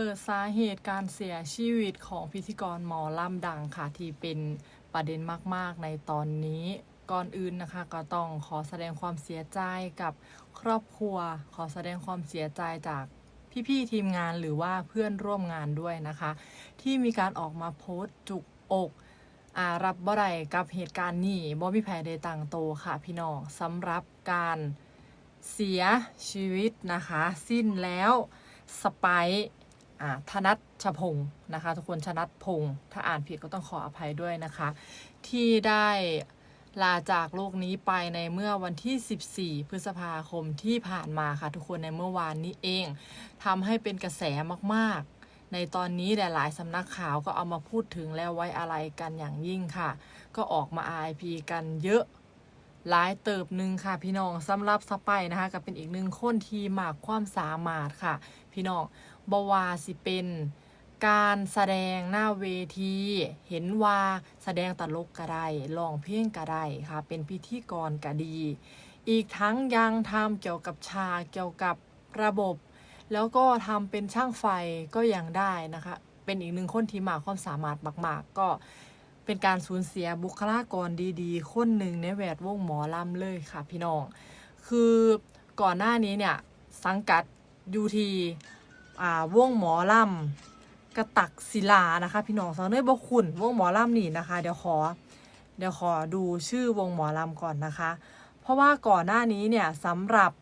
ปิดสาเหตุการเสียชีวิตของพิธีกรหมอล่ำดังค่ะ ที่เป็นประเด็นมาก ๆ ในตอนนี้ก่อนอื่นนะคะ ก็ต้องขอแสดงความเสียใจกับครอบครัว ขอแสดงความเสียใจจากพี่ๆทีมงานหรือว่าเพื่อนร่วมงานด้วยนะคะ ที่มีการออกมาโพสต์จุกอกอารับบ่ได้กับเหตุการณ์นี้บ่มีแผลใดต่างโตค่ะพี่น้องสำหรับการเสียชีวิตนะคะ สิ้นแล้วสไป ธนัทชพงศ์นะคะทุกคนชนัทพงศ์ถ้าอ่านผิดก็ต้องขออภัยด้วยนะคะ ที่ได้ลาจากโลกนี้ไปในเมื่อวันที่ 14 พฤษภาคมที่ผ่านมาค่ะ ทุกคนในเมื่อวานนี้เองทำให้เป็นกระแสมากๆ ในตอนนี้หลายๆสำนักข่าวก็เอามาพูดถึงแล้วไว้อะไรกันอย่างยิ่งค่ะ ก็ออกมา RIP กันเยอะหลายเติบหนึ่งค่ะพี่น้องสำหรับสไปนะคะก็เป็นอีกหนึ่งคนที่มากความสามารถค่ะ พี่น้อง บวาสิเป็นการแสดงหน้าเวที เห็นว่าแสดงตลกก็ไดร้องเพลงก็ไดค่ะ เป็นพิธีกรก็ดี อีกทั้งยังทำเกี่ยวกับชาเกี่ยวกับระบบ แล้วก็ทำเป็นช่างไฟก็ยังได้นะคะ เป็นอีกหนึ่งคนที่มาความสามารถมาก ๆ ก็เป็นการสูญเสียบุคลากรดีๆ คนหนึ่งในแวดวงหมอลำเลยค่ะพี่น้อง คือก่อนหน้านี้เนี่ยสังกัดยูที อ่าวงหมอลำกระตักศิลานะคะพี่น้องสาวเนยบคุณวงหมอลำนี่นะคะ เดี๋ยวขอ เดี๋ยวขอดูชื่อวงหมอลำก่อนนะคะ เพราะว่าก่อนหน้านี้เนี่ยสำหรับ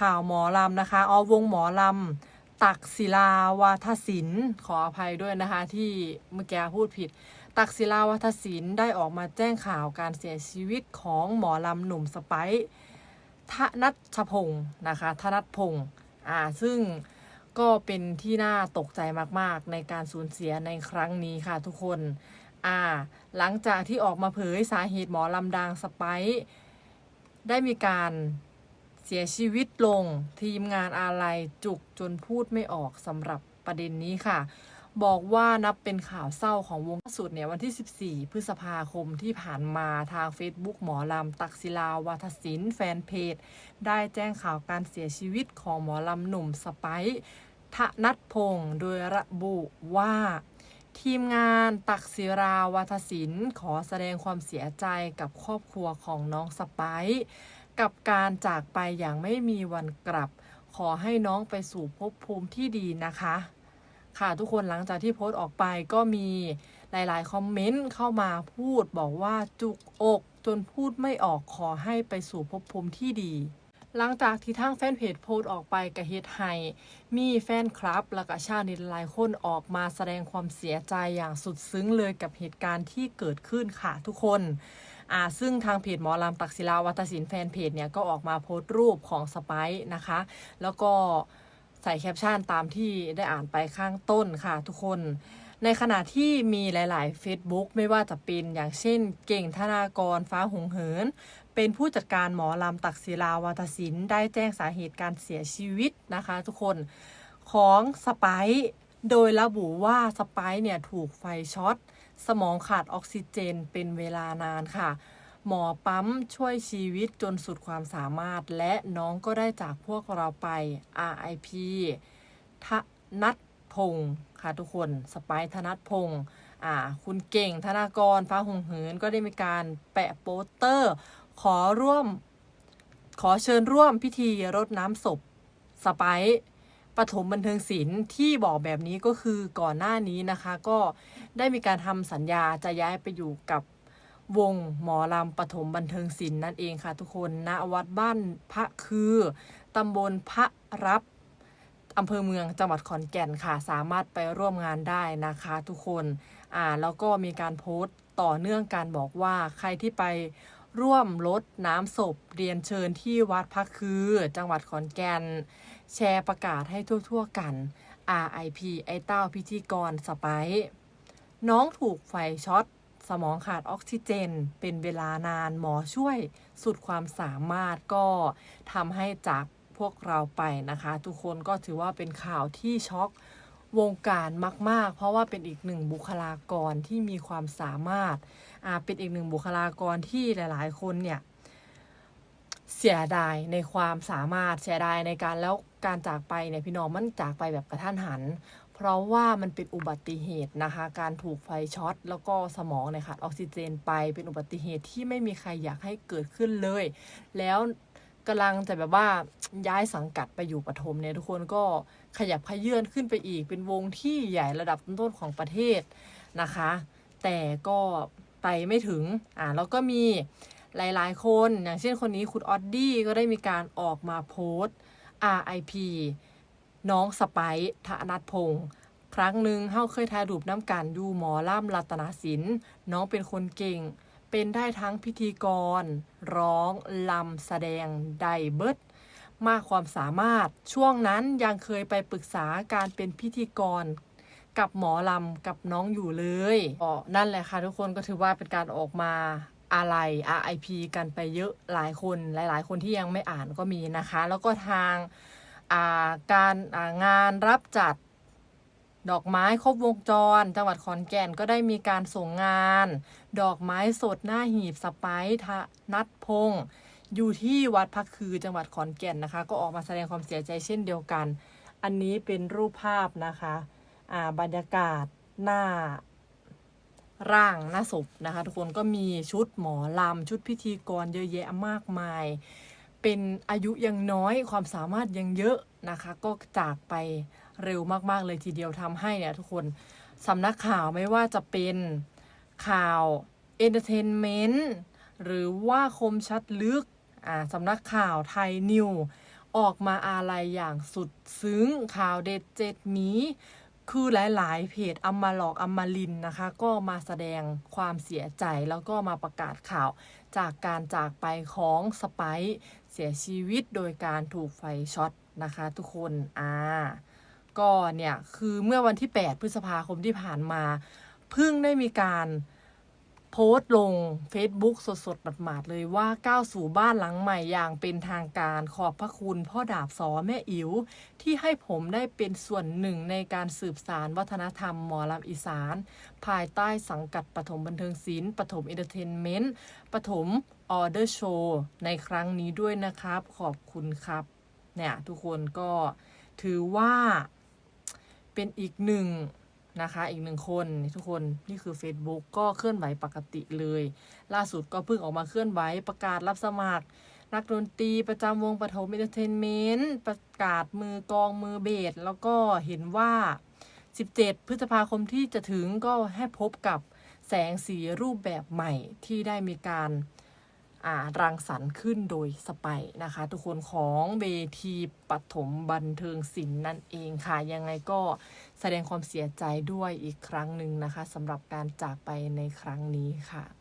ข่าวหมอลำนะคะเอาวงหมอลำตักศิลาวาทศิลป์ขออภัยด้วยนะคะที่เมื่อกี้พูดผิด ตักศิลาวัฒศิลป์ได้ออกมาแจ้งข่าวการเสียชีวิตของหมอลำหนุ่มสไปซ์ธนัชพงศ์นะคะธนัทพงศ์อ่าซึ่ง ก็เป็นที่น่าตกใจมากๆ ในการสูญเสียในครั้งนี้ค่ะทุกคน อ่า หลังจากที่ออกมาเผยสาเหตุหมอลำดังสไปได้มีการเสียชีวิตลงทีมงานอะไรจุกจนพูดไม่ออกสำหรับประเด็นนี้ค่ะ บอกว่านับเป็นข่าวเศร้าของวงล่าสุดเนี่ยวันที่ 14 พฤษภาคมที่ผ่านมาทาง Facebook หมอลำตักศิลาวาทศิลป์แฟนเพจ ได้แจ้งข่าวการเสียชีวิตของหมอลำหนุ่มสไป ธนัทพงศ์โดยระบุว่า ทีมงานตักศิราวาทศิลป์ขอแสดงความเสียใจกับครอบครัวของน้องสไปกับการจากไปอย่างไม่มีวันกลับ ขอให้น้องไปสู่ภพภูมิที่ดีนะคะ ค่ะทุกคนหลังจากที่โพสต์ออกไปก็มีหลาย ๆ คอมเมนต์เข้ามาพูดบอกว่าจุกอกจนพูดไม่ออกขอให้ไปสู่ภพภูมิที่ดี หลังจากที่ทางแฟนเพจโพสต์ออกไปกระเฮ็ดให้มีแฟนคลับและก็ชาวเน็ตหลายคนออกมาแสดงความเสียใจอย่างสุดซึ้งเลยกับเหตุการณ์ที่เกิดขึ้นค่ะทุกคนอ่าซึ่งทางเพจหมอลำตักศิลาวัตศิลป์แฟนเพจเนี่ยก็ออกมาโพสต์รูปของสไปซ์นะคะ แล้วก็ใส่แคปชั่นตามที่ได้อ่านไปข้างต้นค่ะทุกคนในขณะที่มีหลาย ๆ Facebook ไม่ว่าจะเป็นอย่างเช่นเก่งธนากรฟ้าหงเหิน เป็นผู้จัดการหมอลำตักศิลาวาทศิลป์ได้แจ้งสาเหตุการเสียชีวิตนะคะ ทุกคนของสไปโดยระบุว่าสไปเนี่ยถูกไฟช็อต สมองขาดออกซิเจนเป็นเวลานานค่ะ หมอปั๊มช่วยชีวิตจนสุดความสามารถ และน้องก็ได้จากพวกเราไป RIP ทนัทพงศ์ค่ะทุกคนสไปธนัทพงศ์อ่าคุณเก่งธนากรฟ้าหงเหินก็ได้มีการแปะโปสเตอร์ ขอร่วม ขอเชิญร่วมพิธีรดน้ำศพสไปซ์ปฐมบันเทิงศิลป์ที่บอกแบบนี้ก็คือก่อนหน้านี้นะคะ ก็ได้มีการทำสัญญาจะย้ายไปอยู่กับวงหมอลำปฐมบันเทิงศิลป์นั่นเองค่ะทุกคนณวัดบ้านพระคือตำบลพระรับอำเภอเมืองจังหวัดขอนแก่นค่ะ สามารถไปร่วมงานได้นะคะทุกคนอ่าแล้วก็มีการโพสต์ต่อเนื่องการบอกว่าใครที่ไป ร่วมรดน้ำศพเรียนเชิญที่วัดพระคือ จังหวัดขอนแก่น แชร์ประกาศให้ทั่วๆกัน RIP ไอเต้าพิธีกรสไปซ์น้องถูกไฟช็อต สมองขาดออกซิเจน เป็นเวลานานหมอช่วยสุดความสามารถก็ทำให้จากพวกเราไปนะคะ ทุกคนก็ถือว่าเป็นข่าวที่ช็อก วงการมาก ๆ เพราะว่าเป็นอีกหนึ่งบุคลากรที่มีความสามารถอ่าเป็นอีกหนึ่งบุคลากรที่หลาย ๆ คนเนี่ยเสียดายในความสามารถเสียดายในการแล้วการจากไปเนี่ยพี่น้องมันจากไปแบบกระทันหัน เพราะว่ามันเป็นอุบัติเหตุนะคะ การถูกไฟช็อต แล้วก็สมองเนี่ยขาดออกซิเจนไปเป็นอุบัติเหตุที่ไม่มีใครอยากให้เกิดขึ้นเลย แล้ว กำลังจะแบบว่าย้ายสังกัดไปอยู่ปฐมเนี่ยทุกคนก็ขยับขยื่นขึ้นไปอีกเป็นวงที่ใหญ่ระดับต้นๆของประเทศนะคะ แต่ก็ไปไม่ถึงอ่าแล้วก็มีหลายๆ คนอย่างเช่นคนนี้คุณออดดี้ก็ได้มีการออกมาโพสต์ RIP น้องสไปซ์ธนัทพงศ์ครั้งหนึ่งเฮาเคยถ่ายรูปน้ำกันอยู่หมอล่ำรัตนาศิลน้องเป็นคนเก่ง เป็นได้ทั้งพิธีกร ร้องลำแสดงได้เบิดมากความสามารถช่วงนั้นยังเคยไปปรึกษาการเป็นพิธีกร กับหมอลำกับน้องอยู่เลยก็นั่นแหละค่ะทุกคนก็ถือว่าเป็นการออกมาอะไร RIP กันไปเยอะหลายคนหลาย ๆ คนที่ยังไม่อ่านก็มีนะคะ แล้วก็ทางาการางานรับจัด ดอกไม้ครบวงจร จังหวัดขอนแก่นก็ได้มีการส่งงาน ดอกไม้สดหน้าหีบสไปซ์ธนัทพง อยู่ที่วัดพักคือจังหวัดขอนแก่นนะคะ ก็ออกมาแสดงความเสียใจเช่นเดียวกัน อันนี้เป็นรูปภาพนะคะอ่าบรรยากาศหน้าร่างหน้าศพนะคะ ทุกคนก็มีชุดหมอลำ ชุดพิธีกรเยอะแยะมากมาย เป็นอายุยังน้อยความสามารถยังเยอะนะคะ ก็จากไป เร็วมาก ๆ เลยทีเดียวทำให้เนี่ยทุกคนสำนักข่าวไม่ว่าจะเป็นข่าวเอนเตอร์เทนเมนต์หรือว่าคมชัดลึกอ่าสำนักข่าวไทยนิว ออกมาอาลัยอย่างสุดซึ้งข่าวเด็ดเจ็ดหมีคือหลาย ๆ เพจอมมาหลอกอมมาลินนะคะ ก็มาแสดงความเสียใจแล้วก็มาประกาศข่าวจากการจากไปของสไปเสียชีวิตโดยการถูกไฟช็อตนะคะ ทุกคน อ่า ก็เนี่ยคือเมื่อวันที่ 8 พฤษภาคมที่ผ่านมาเพิ่งได้มีการโพสต์ลง Facebook สดๆหมาดๆเลยว่าก้าวสู่บ้านหลังใหม่อย่างเป็นทางการขอบพระคุณพ่อดาบสอแม่อิ๋วที่ให้ผมได้เป็นส่วนหนึ่งในการสืบสารวัฒนธรรมหมอลำอีสาน ภายใต้สังกัดปฐมบันเทิงศิลป์ปฐมเอนเตอร์เทนเมนต์ปฐมออเดอร์โชว์ในครั้งนี้ด้วยนะครับ ขอบคุณครับ เนี่ย ทุกคนก็ถือว่า เป็นอีกหนึ่งนะคะอีกหนึ่งคนทุกคนนี่คือ Facebook ก็เคลื่อนไหวปกติเลย ล่าสุดก็เพิ่งออกมาเคลื่อนไหวประกาศรับสมัคร นักดนตรีประจำวงปฐมเอนเตอร์เทนเมนต์ประกาศมือกองมือเบสแล้วก็เห็นว่า 17 พฤษภาคมที่จะถึงก็ให้พบกับแสงสีรูปแบบใหม่ที่ได้มีการ รังสรรค์ขึ้นโดยสไปร์นะคะ ทุกคนของเวทีปฐมบันเทิงศิลป์นั่นเองค่ะ ยังไงก็แสดงความเสียใจด้วยอีกครั้งหนึ่งนะคะสำหรับการจากไปในครั้งนี้ค่ะ